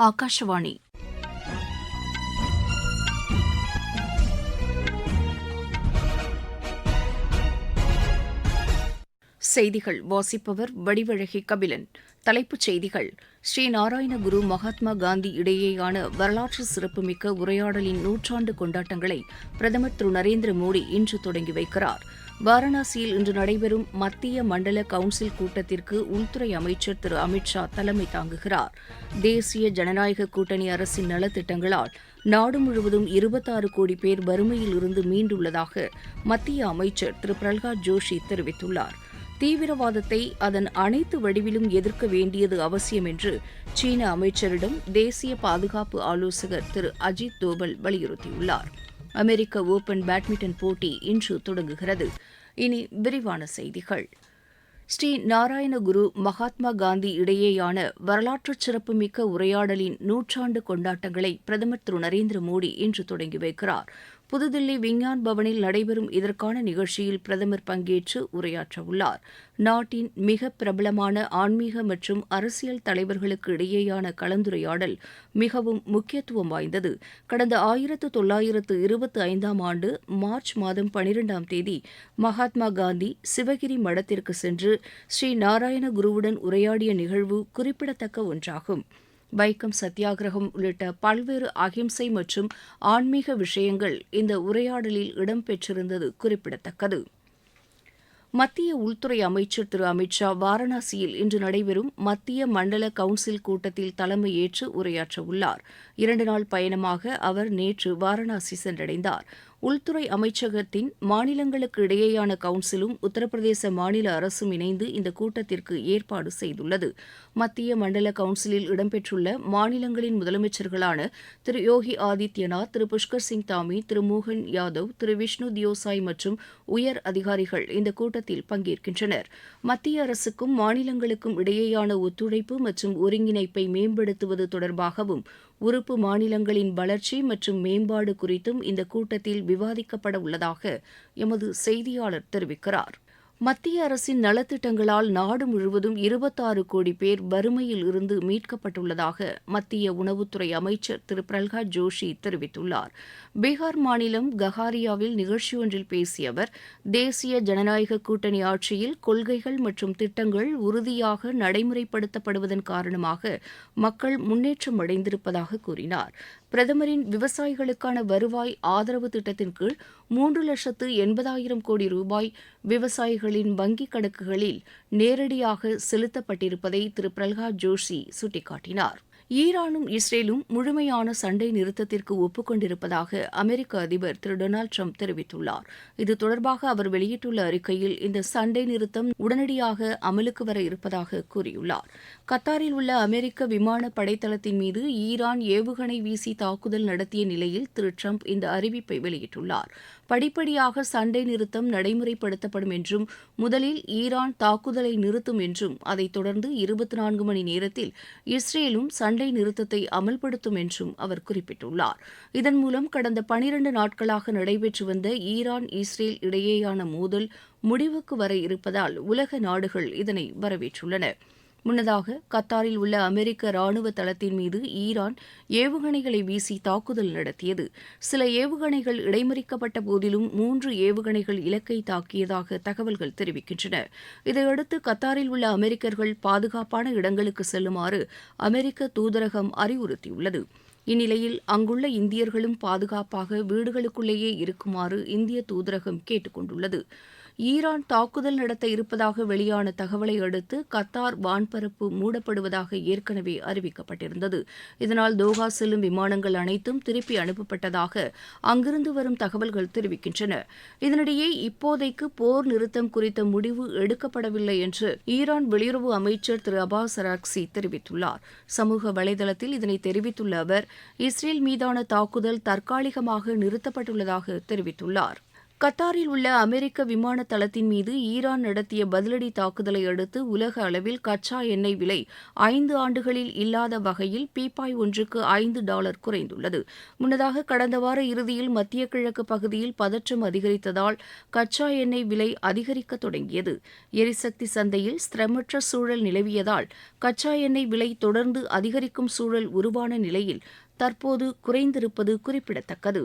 ஆகாஷவாணி செய்திகள் வாசிப்பவர் வடிவழகி கபிலன். தலைப்புச் செய்திகள். ஸ்ரீநாராயணகுரு மகாத்மா காந்தி இடையேயான வரலாற்று சிறப்புமிக்க உரையாடலின் நூற்றாண்டு கொண்டாட்டங்களை பிரதமர் திரு நரேந்திர மோடி இன்று தொடங்கி வைக்கிறார். வாரணாசியில் இன்று நடைபெறும் மத்திய மண்டல கவுன்சில் கூட்டத்திற்கு உள்துறை அமைச்சர் திரு அமித்ஷா தலைமை தாங்குகிறார். தேசிய ஜனநாயக கூட்டணி அரசின் நலத்திட்டங்களால் நாடு முழுவதும் இருபத்தாறு கோடி பேர் வறுமையில் இருந்து மீண்டுள்ளதாக மத்திய அமைச்சர் திரு பிரல்காத் ஜோஷி தெரிவித்துள்ளார். தீவிரவாதத்தை அதன் அனைத்து வடிவிலும் எதிர்க்க வேண்டியது அவசியம் என்று சீன அமைச்சரிடம் தேசிய பாதுகாப்பு ஆலோசகர் திரு அஜித் தோபல் வலியுறுத்தியுள்ளார். அமெரிக்க ஓபன் பேட்மிண்டன் போட்டி இன்று தொடங்குகிறது. இனி விரிவான செய்திகள். ஸ்ரீ நாராயணகுரு மகாத்மா காந்தி இடையேயான வரலாற்று சிறப்புமிக்க உரையாடலின் நூற்றாண்டு கொண்டாட்டங்களை பிரதமர் திரு நரேந்திர மோடி இன்று தொடங்கி வைக்கிறார். புதுதில்லி விஞ்ஞான் பவனில் நடைபெறும் இதற்கான நிகழ்ச்சியில் பிரதமர் பங்கேற்று உரையாற்றவுள்ளார். நாட்டின் மிக பிரபலமான ஆன்மீக மற்றும் அரசியல் தலைவர்களுக்கு இடையேயான கலந்துரையாடல் மிகவும் முக்கியத்துவம் வாய்ந்தது. கடந்த ஆயிரத்து தொள்ளாயிரத்து இருபத்தி ஐந்தாம் ஆண்டு மார்ச் மாதம் பனிரெண்டாம் தேதி மகாத்மா காந்தி சிவகிரி மடத்திற்கு சென்று ஸ்ரீ நாராயண குருவுடன் உரையாடிய நிகழ்வு குறிப்பிடத்தக்க ஒன்றாகும். வைக்கம் சத்தியாகிரகம் உள்ளிட்ட பல்வேறு அகிம்சை மற்றும் ஆன்மீக விஷயங்கள் இந்த உரையாடலில் இடம்பெற்றிருந்தது குறிப்பிடத்தக்கது. மத்திய உள்துறை அமைச்சர் திரு அமித் ஷா வாரணாசியில் இன்று நடைபெறும் மத்திய மண்டல கவுன்சில் கூட்டத்தில் தலைமையேற்று உரையாற்றவுள்ளார். இரண்டு நாள் பயணமாக அவர் நேற்று வாரணாசி சென்றடைந்தார். உள்துறை அமைச்சகத்தின் மாநிலங்களுக்கு இடையேயான கவுன்சிலும் உத்தரப்பிரதேச மாநில அரசும் இணைந்து இந்த கூட்டத்திற்கு ஏற்பாடு செய்துள்ளது. மத்திய மண்டல கவுன்சிலில் இடம்பெற்றுள்ள மாநிலங்களின் முதலமைச்சர்களான திரு யோகி ஆதித்யநாத் திரு புஷ்கர் சிங் தாமி திரு மோகன் யாதவ் திரு விஷ்ணு தியோசாய் மற்றும் உயர் அதிகாரிகள் இந்த கூட்டத்தில் பங்கேற்கின்றனர். மத்திய அரசுக்கும் மாநிலங்களுக்கும் இடையேயான ஒத்துழைப்பு மற்றும் ஒருங்கிணைப்பை மேம்படுத்துவது தொடர்பாகவும் உறுப்பு மாநிலங்களின் வளர்ச்சி மற்றும் மேம்பாடு குறித்தும் இந்த கூட்டத்தில் விவாதிக்கப்பட உள்ளதாக எமது செய்தியாளர் தெரிவிக்கிறார். மத்திய அரசின் நலத்திட்டங்களால் நாடு முழுவதும் இருபத்தாறு கோடி பேர் வறுமையில் இருந்து மீட்கப்பட்டுள்ளதாக மத்திய உணவுத்துறை அமைச்சர் திரு. பிரல்ஹாத் ஜோஷி தெரிவித்துள்ளார். பீகார் மாநிலம் கஹாரியாவில் நிகழ்ச்சி ஒன்றில் பேசிய அவர் தேசிய ஜனநாயக கூட்டணி ஆட்சியில் கொள்கைகள் மற்றும் திட்டங்கள் உறுதியாக நடைமுறைப்படுத்தப்படுவதன் காரணமாக மக்கள் முன்னேற்றம் அடைந்திருப்பதாக கூறினார். பிரதமரின் விவசாயிகளுக்கான வருவாய் ஆதரவு திட்டத்தின் கீழ் மூன்று லட்சத்து எண்பதாயிரம் கோடி ரூபாய் விவசாயிகளின் வங்கிக் கணக்குகளில் நேரடியாக செலுத்தப்பட்டிருப்பதை திரு பிரல்ஹாத் ஜோஷி சுட்டிக்காட்டினார். ஈரானும் இஸ்ரேலும் முழுமையான சண்டை நிறுத்தத்திற்கு ஒப்புக்கொண்டிருப்பதாக அமெரிக்க அதிபர் திரு டொனால்டு ட்ரம்ப் தெரிவித்துள்ளார். இது தொடர்பாக அவர் வெளியிட்டுள்ள அறிக்கையில் இந்த சண்டை நிறுத்தம் உடனடியாக அமலுக்கு வர இருப்பதாக கூறியுள்ளார். கத்தாரில் உள்ள அமெரிக்க விமான படைத்தளத்தின் மீது ஈரான் ஏவுகணை வீசி தாக்குதல் நடத்திய நிலையில் திரு ட்ரம்ப் இந்த அறிவிப்பை வெளியிட்டுள்ளார். படிப்படியாக சண்டை நிறுத்தம் நடைமுறைப்படுத்தப்படும் என்றும் முதலில் ஈரான் தாக்குதலை நிறுத்தும் என்றும் அதைத் தொடர்ந்து இருபத்தி நான்கு மணி நேரத்தில் இஸ்ரேலும் சண்டை நிறுத்தத்தை அமல்படுத்தும் என்றும் அவர் குறிப்பிட்டுள்ளார். இதன் மூலம் கடந்த பனிரண்டு நாட்களாக நடைபெற்று வந்த ஈரான் இஸ்ரேல் இடையேயான மோதல் முடிவுக்கு வர இருப்பதால் உலக நாடுகள் இதனை வரவேற்றுள்ளன. முன்னதாக கத்தாரில் உள்ள அமெரிக்க ராணுவ தளத்தின் மீது ஈரான் ஏவுகணைகளை வீசி தாக்குதல் நடத்தியது. சில ஏவுகணைகள் இடைமறிக்கப்பட்ட போதிலும் மூன்று ஏவுகணைகள் இலக்கை தாக்கியதாக தகவல்கள் தெரிவிக்கின்றன. இதையடுத்து கத்தாரில் உள்ள அமெரிக்கர்கள் பாதுகாப்பான இடங்களுக்கு செல்லுமாறு அமெரிக்க தூதரகம் அறிவுறுத்தியுள்ளது. இந்நிலையில் அங்குள்ள இந்தியர்களும் பாதுகாப்பாக வீடுகளுக்குள்ளேயே இருக்குமாறு இந்திய தூதரகம் கேட்டுக் கொண்டுள்ளது ஈரான் தாக்குதல் நடத்த இருப்பதாக வெளியான தகவலை அடுத்து கத்தார் வான்பரப்பு மூடப்படுவதாக ஏற்கனவே அறிவிக்கப்பட்டிருந்தது. இதனால் தோஹா செல்லும் விமானங்கள் அனைத்தும் திருப்பி அனுப்பப்பட்டதாக அங்கிருந்து வரும் தகவல்கள் தெரிவிக்கின்றன. இதனிடையே இப்போதைக்கு போர் நிறுத்தம் குறித்த முடிவு எடுக்கப்படவில்லை என்று ஈரான் வெளியுறவு அமைச்சர் திரு அபாஸ் அராக்சி தெரிவித்துள்ளார். சமூக வலைதளத்தில் இதனை தெரிவித்துள்ள அவர் இஸ்ரேல் மீதான தாக்குதல் தற்காலிகமாக நிறுத்தப்பட்டுள்ளதாக தெரிவித்துள்ளார். கத்தாரில் உள்ள அமெரிக்க விமான தளத்தின் மீது ஈரான் நடத்திய பதிலடி தாக்குதலை அடுத்து உலக அளவில் கச்சா எண்ணெய் விலை ஐந்து ஆண்டுகளில் இல்லாத வகையில் பீப்பாய் ஒன்றுக்கு ஐந்து டாலர் குறைந்துள்ளது. முன்னதாக கடந்த வார இறுதியில் மத்திய கிழக்கு பகுதியில் பதற்றம் அதிகரித்ததால் கச்சா எண்ணெய் விலை அதிகரிக்க தொடங்கியது. எரிசக்தி சந்தையில் ஸ்திரமற்ற சூழல் நிலவியதால் கச்சா எண்ணெய் விலை தொடர்ந்து அதிகரிக்கும் சூழல் உருவான நிலையில் தற்போது குறைந்திருப்பது குறிப்பிடத்தக்கது.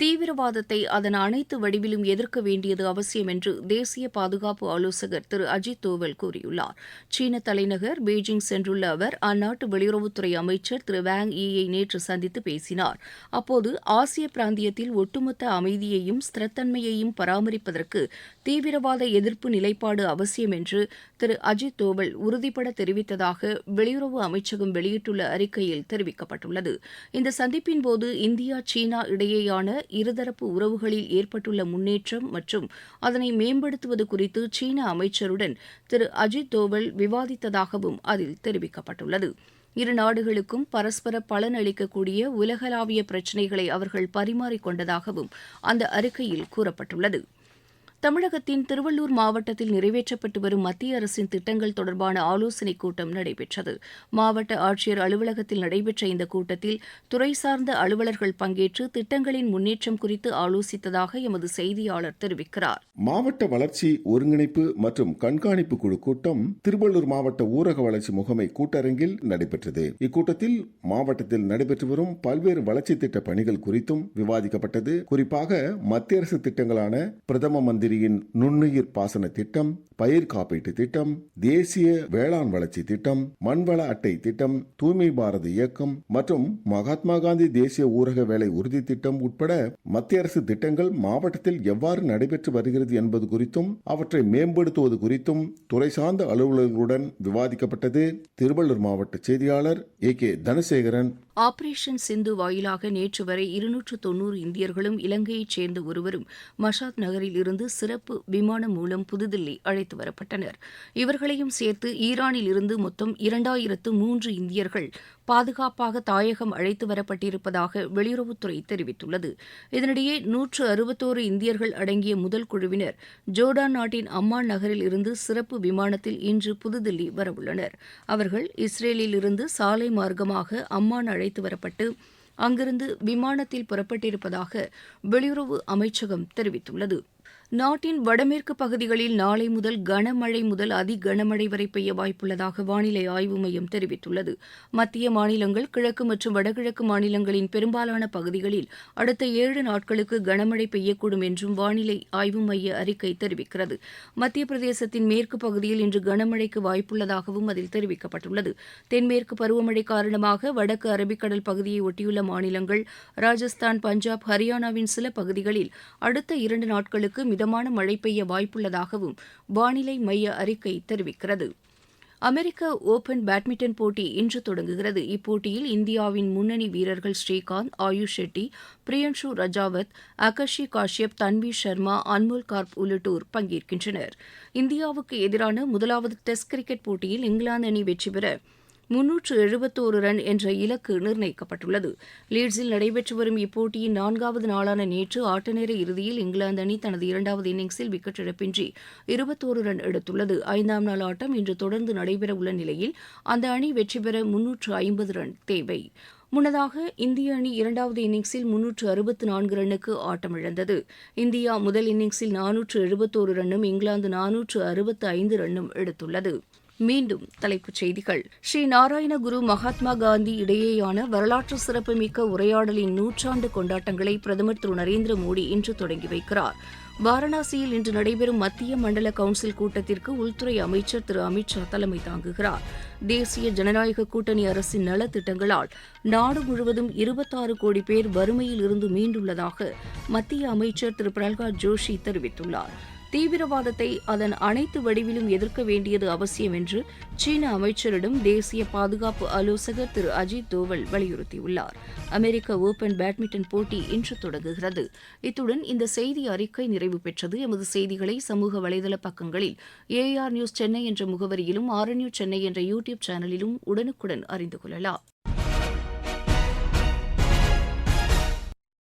தீவிரவாதத்தை அதன் அனைத்து வடிவிலும் எதிர்க்க வேண்டியது அவசியம் என்று தேசிய பாதுகாப்பு ஆலோசகர் திரு அஜித் தோவல் கூறியுள்ளார். சீன தலைநகர் பெய்ஜிங் சென்றுள்ள அவர் அந்நாட்டு வெளியுறவுத்துறை அமைச்சர் திரு வேங் ஈயை நேற்று சந்தித்து பேசினார். அப்போது ஆசிய பிராந்தியத்தில் ஒட்டுமொத்த அமைதியையும் ஸ்திரத்தன்மையையும் பராமரிப்பதற்கு தீவிரவாத எதிர்ப்பு நிலைப்பாடு அவசியம் என்று திரு அஜித் தோவல் உறுதிபட தெரிவித்ததாக வெளியுறவு அமைச்சகம் வெளியிட்டுள்ள அறிக்கையில் தெரிவிக்கப்பட்டுள்ளது. இந்த சந்திப்பின்போது இந்தியா சீனா இடையேயான இருதரப்பு உறவுகளில் ஏற்பட்டுள்ள முன்னேற்றம் மற்றும் அதனை மேம்படுத்துவது குறித்து சீன அமைச்சருடன் திரு அஜித் தோவல் விவாதித்ததாகவும் அதில் தெரிவிக்கப்பட்டுள்ளது. இரு நாடுகளுக்கும் பரஸ்பர பலன் அளிக்கக்கூடிய உலகளாவிய பிரச்சினைகளை அவர்கள் பரிமாறிக்கொண்டதாகவும் அந்த அறிக்கையில் கூறப்பட்டுள்ளது. தமிழகத்தின் திருவள்ளூர் மாவட்டத்தில் நிறைவேற்றப்பட்டு வரும் மத்திய அரசின் திட்டங்கள் தொடர்பான ஆலோசனைக் கூட்டம் நடைபெற்றது. மாவட்ட ஆட்சியர் அலுவலகத்தில் நடைபெற்ற இந்த கூட்டத்தில் துறை சார்ந்த அலுவலர்கள் பங்கேற்று திட்டங்களின் முன்னேற்றம் குறித்து ஆலோசித்ததாக எமது செய்தியாளர் தெரிவிக்கிறார். மாவட்ட வளர்ச்சி ஒருங்கிணைப்பு மற்றும் கண்காணிப்பு குழு கூட்டம் திருவள்ளூர் மாவட்ட ஊரக வளர்ச்சி முகமை கூட்டரங்கில் நடைபெற்றது. இக்கூட்டத்தில் மாவட்டத்தில் நடைபெற்று வரும் பல்வேறு வளர்ச்சி திட்ட பணிகள் குறித்தும் விவாதிக்கப்பட்டது. குறிப்பாக மத்திய அரசு திட்டங்களான பிரதம மந்திரியின் நுண்ணுயிர் பாசன திட்டம் பயிர் காப்பீட்டு திட்டம் தேசிய வேளாண் வளர்ச்சி திட்டம் மண்வள அட்டை திட்டம் தூய்மை பாரத இயக்கம் மற்றும் மகாத்மா காந்தி தேசிய ஊரக வேலை உறுதி திட்டம் உட்பட மத்திய அரசு திட்டங்கள் மாவட்டத்தில் எவ்வாறு நடைபெற்று வருகிறது என்பது குறித்தும் அவற்றை மேம்படுத்துவது குறித்தும் துறை சார்ந்த அலுவலர்களுடன் விவாதிக்கப்பட்டது. திருவள்ளூர் மாவட்ட செய்தியாளர் A K Dhanasekaran. Operation Sindoor வாயிலாக நேற்று வரை இருநூற்று தொன்னூறு இந்தியர்களும் இலங்கையைச் சேர்ந்த ஒருவரும் மஷாத் நகரில் இருந்து சிறப்பு விமானம் மூலம் புதுதில்லி அழைத்து வரப்பட்டனர். இவர்களையும் சேர்த்து ஈரானில் இருந்து மொத்தம் இரண்டாயிரத்து மூன்று இந்தியர்கள் பாதுகாப்பாக தாயகம் அழைத்து வரப்பட்டிருப்பதாக வெளியுறவுத்துறை தெரிவித்துள்ளது. இதனிடையே நூற்று அறுபத்தோரு இந்தியர்கள் அடங்கிய முதல் குழுவினர் ஜோர்டான் நாட்டின் அம்மான் நகரில் இருந்து சிறப்பு விமானத்தில் இன்று புதுதில்லி வரவுள்ளனர். அவர்கள் இஸ்ரேலில் இருந்து சாலை மார்க்கமாக அம்மான் அழைத்து வரப்பட்டு அங்கிருந்து விமானத்தில் புறப்பட்டிருப்பதாக வெளியுறவு அமைச்சகம் தெரிவித்துள்ளது. நாட்டின் வடமேற்கு பகுதிகளில் நாளை முதல் கனமழை முதல் அதி கனமழை வரை பெய்ய வாய்ப்புள்ளதாக வானிலை ஆய்வு மையம் தெரிவித்துள்ளது. மத்திய மாநிலங்கள் கிழக்கு மற்றும் வடகிழக்கு மாநிலங்களின் பெரும்பாலான பகுதிகளில் அடுத்த ஏழு நாட்களுக்கு கனமழை பெய்யக்கூடும் என்றும் வானிலை ஆய்வு மைய அறிக்கை தெரிவிக்கிறது. மத்திய பிரதேசத்தின் மேற்கு பகுதியில் இன்று கனமழைக்கு வாய்ப்புள்ளதாகவும் அதில் தெரிவிக்கப்பட்டுள்ளது. தென்மேற்கு பருவமழை காரணமாக வடக்கு அரபிக்கடல் பகுதியை ஒட்டியுள்ள மாநிலங்கள் ராஜஸ்தான் பஞ்சாப் ஹரியானாவின் சில பகுதிகளில் அடுத்த இரண்டு நாட்களுக்கு மிதமான மழை பெய்ய வாய்ப்புள்ளதாகவும் வானிலை மைய அறிக்கை தெரிவிக்கிறது. அமெரிக்க ஒபன் பேட்மிண்டன் போட்டி இன்று தொடங்குகிறது. இப்போட்டியில் இந்தியாவின் முன்னணி வீரர்கள் ஸ்ரீகாந்த் ஆயுஷ் ஷெட்டி பிரியன்ஷு ரஜாவத் அகஷி காஷ்யப் தன்வி சர்மா அன்மோல் கார்ப் உள்ளிட்டோர் பங்கேற்கின்றனர். இந்தியாவுக்கு எதிரான முதலாவது டெஸ்ட் கிரிக்கெட் போட்டியில் இங்கிலாந்து அணி வெற்றி பெற முன்னூற்று எழுபத்தோரு ரன் என்ற இலக்கு நிர்ணயிக்கப்பட்டுள்ளது. லீட்ஸில் நடைபெற்று வரும் இப்போட்டியின் நான்காவது நாளான நேற்று ஆட்டநேர இறுதியில் இங்கிலாந்து அணி தனது இரண்டாவது இன்னிங்ஸில் விக்கெட் இழப்பின்றி இருபத்தோரு ரன் எடுத்துள்ளது. ஐந்தாம் நாள் ஆட்டம் இன்று தொடர்ந்து நடைபெறவுள்ள நிலையில் அந்த அணி வெற்றி பெற முன்னூற்று ஐம்பது ரன் தேவை. முன்னதாக இந்திய அணி இரண்டாவது இன்னிங்ஸில் முன்னூற்று அறுபத்து நான்கு ரன்னுக்கு ஆட்டமிழந்தது இந்தியா முதல் இன்னிங்ஸில் நானூற்று எழுபத்தோரு ரன்னும் இங்கிலாந்து நானூற்று அறுபத்து ஐந்து ரன்னும் எடுத்துள்ளது. மீண்டும் தலைப்புச் செய்திகள். ஸ்ரீ நாராயணகுரு மகாத்மா காந்தி இடையேயான வரலாற்று சிறப்புமிக்க உரையாடலின் நூற்றாண்டு கொண்டாட்டங்களை பிரதமர் திரு நரேந்திர மோடி இன்று தொடங்கி வைக்கிறார். வாரணாசியில் இன்று நடைபெறும் மத்திய மண்டல கவுன்சில் கூட்டத்திற்கு உள்துறை அமைச்சர் திரு அமித் ஷா தலைமை தாங்குகிறார். தேசிய ஜனநாயக கூட்டணி அரசின் நலத்திட்டங்களால் நாடு முழுவதும் இருபத்தாறு கோடி பேர் வறுமையில் இருந்து மீண்டுள்ளதாக மத்திய அமைச்சர் திரு பிரகலாத் ஜோஷி தெரிவித்துள்ளார். தீவிரவாதத்தை அதன் அனைத்து வடிவிலும் எதிர்க்க வேண்டியது அவசியம் என்று சீன அமைச்சரிடம் தேசிய பாதுகாப்பு ஆலோசகர் திரு அஜித் தோவல் வலியுறுத்தியுள்ளார். அமெரிக்க ஓபன் பேட்மிண்டன் போட்டி இன்று தொடங்குகிறது. இத்துடன் இந்த செய்தி அறிக்கை நிறைவு பெற்றது. எமது செய்திகளை சமூக வலைதள பக்கங்களில் ஏஆர் நியூஸ் சென்னை என்ற முகவரியிலும் ஆர் நியூஸ் சென்னை என்ற யூடியூப் சேனலிலும் உடனுக்குடன் அறிந்து கொள்ளலாம்.